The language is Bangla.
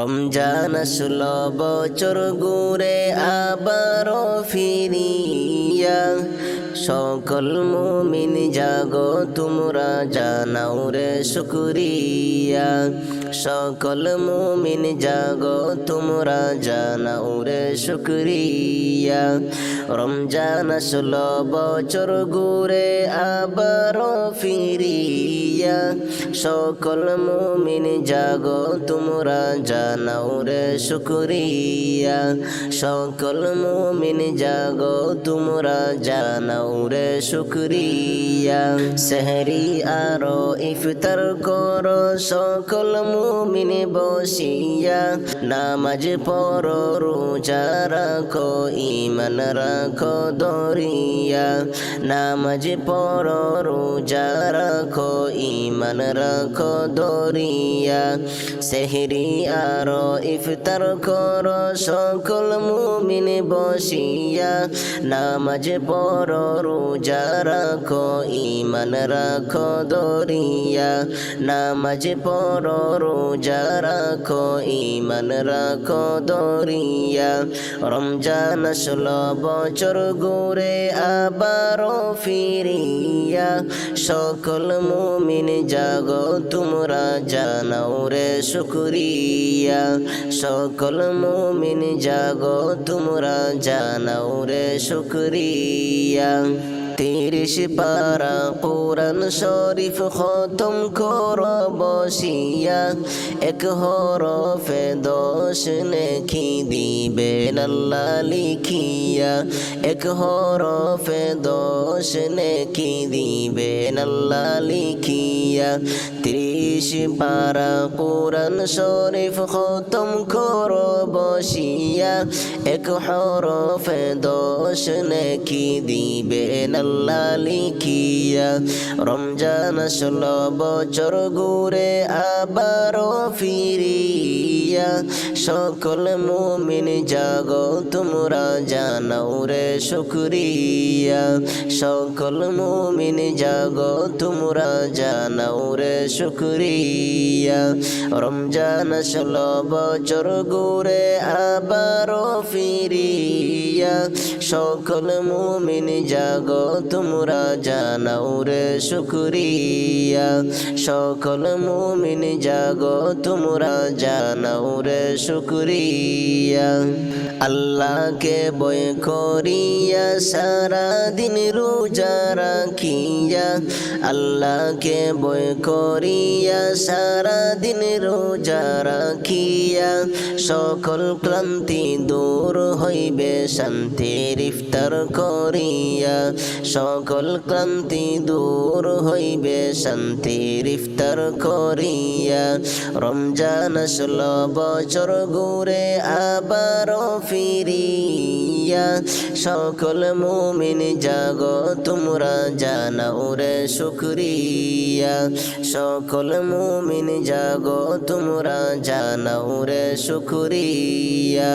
রমজান আসলো বছর ঘুরে আবারও ফিরিয়া। সকল মুমিন জাগো তোমরা জানাও রে শুকরিয়া। সকল মুমিন জাগো, তোমরা জানাও রে শুকরিয়া। রমজান আসলো, বছর ঘুরে আবারও ফিরিয়া। সকল মুমিন জাগো, তোমরা জানাও রে শুকরিয়া। সকল মুমিন জাগো, তোমরা জানাও রে শুকরিয়া। সেহরি আরও ইফতার করো, সকল মুমিন বসিয়া নামাজ পড়ো, রোজা রাখো ইমান রাখো, দরিয়া। নামাজ পড়ো, রোজা রাখো ইমান রাখো, দরিয়া। সেহরি আরও ইফতার করো, সকল মুমিন বসিয়া নামাজ পড়ো, রোজা রাখো ইমান রাখো, দরিয়া। নামাজ পড়ো রোজা রাখো ইমান রাখো দরিয়া রমজান আসলো, বছর ঘুরে আবারও ফিরিয়া। সকল মুমিন, জাগো তোমরা জানাও রে শুকরিয়া। সকল মুমিন, জাগো তোমরা জানাও রে শুকরিয়া। তিরিশ পারা কোরআন শরীফ খতম কর বসিয়া। এক হরফে দশ নেখি দিবে আল্লাহ লিখিয়া। এক হরফে দশ নেখি দিবে আল্লাহ লিখিয়া। ত্রিশ পারা কোরআন শরীফ খতম কর বসিয়া। এক হরফে দশ নাকি দিবেন আল্লাহ লিখিয়া। রমজান ষোলো বছর ঘুরে আবারও ফিরিয়া সকল মুমিন জাগ, তোমরা জানাও রে শুক্রিয়া। সকল মুমিন জাগ, তোমরা জানাও রে শুক্রিয়া। রমজান আসলো বছর ঘুরে আবারও ফিরিয়া। সকল মুমিন জাগ তোমরা জানাও রে শুকরিয়া। সকল মুমিন জাগ তোমরা জানাও রে শুকরিয়া। আল্লাহকে বয় করিয়া দিন রোজা রাখিয়া, আল্লাহকে বয় করিয়া সারা দিন রোজা রাখিয়া, সকল ক্লান্তি দূর হইবে, শান্তির ইফতার করিয়া, সকল ক্লান্তি দূর হইবে, শান্তির ইফতার করিয়া, রমজান আসল, বছর ঘুরে আবারও ফিরিয়া সকল মুমিন জাগ, তোমরা জানাও রে শুক্রিয়া। সকল মুমিন জাগ, তোমরা জানাও রে শুকরিয়া।